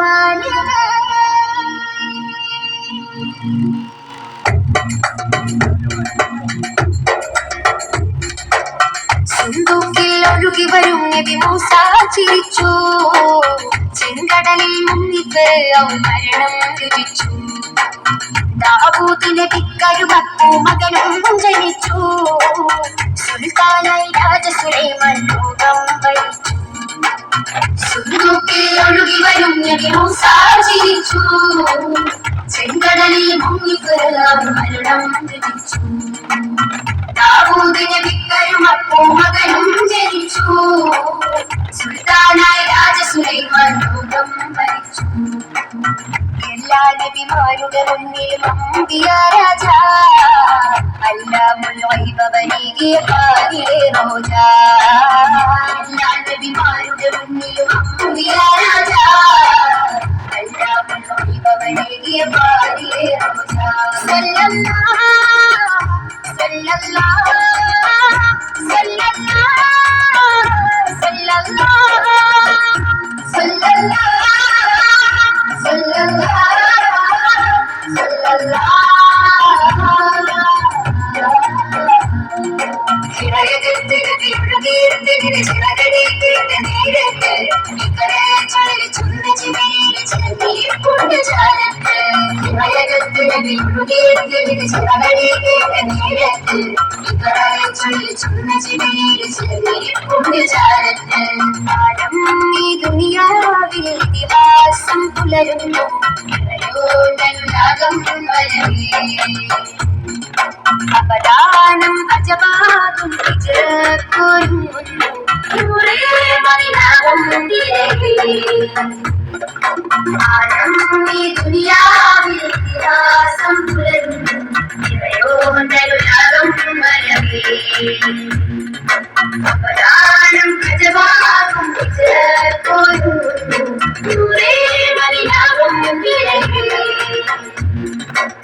ബാല്യമേ സുന്ദൂക്കിൽ ഒഴുകി വരും നബി മൂസ ചിരിച്ചു ചെങ്കടലിൽ മുങ്ങിക്ക് അവൻ മരണം രുചിച്ചു ദാവൂദിന്റെ പിക്കരുമപ്പൂ മകനും ജനിച്ചു സുൽത്താനായി രാജ സുലൈമാൻ ലോകം ഭരിച്ചു സുന്ദൂക്കിൽ ഒഴുകി വരും നബി മൂസ ചിരിച്ചു ചെങ്കടലിൽ മുങ്ങിക്ക് അവൻ മരണം രുചിച്ചു ദാവൂദിന് വിക്കരും അപ്പോ മകനും ജനിച്ചു സുൽത്താനായ രാജ സുലൈമാൻ ലോകം ഭരിച്ചു എല്ലാ നബിമാരുടെ മുന്നിലും അമ്പിയ രാജ അല്ലാമുൽ വൈഭവനീകിയ പാലിലെ റോജ എല്ലാ നബിമാരുടെ മുന്നിലും അമ്പിയ രാജ അല്ലാമുൽ വൈഭവനീകിയ പാലിലെ റോജ സല്ലല്ലാഹു സല്ലല്ലാഹു സല്ലല്ലാഹു സല്ലല്ലാഹു ഇതിഹാസം പുലരുന്നു. ോടനുരാഗം വരവേ നൂറേ മറിനാവും ആരം ഈ ദുനിയാവിൽ ഇതിഹാസം പുലരുന്നു. ഇവയോടനുരാഗം വരവേ.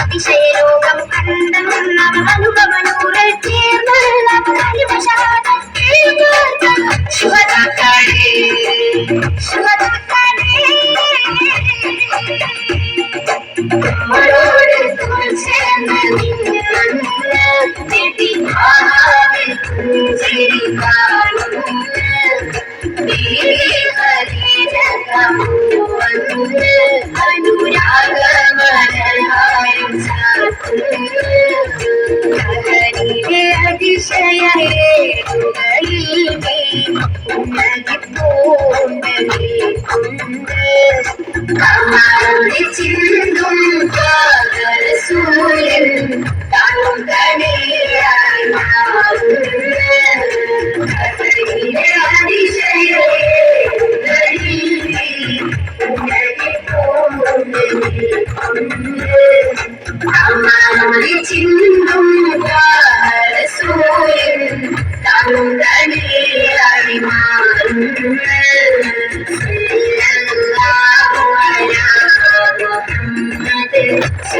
അതിശയലോകം കണ്ടെന്ന അനുഭവനൂറ് ചേർന്നുള്ള அம்மாவில் சிந்தும் Yeah.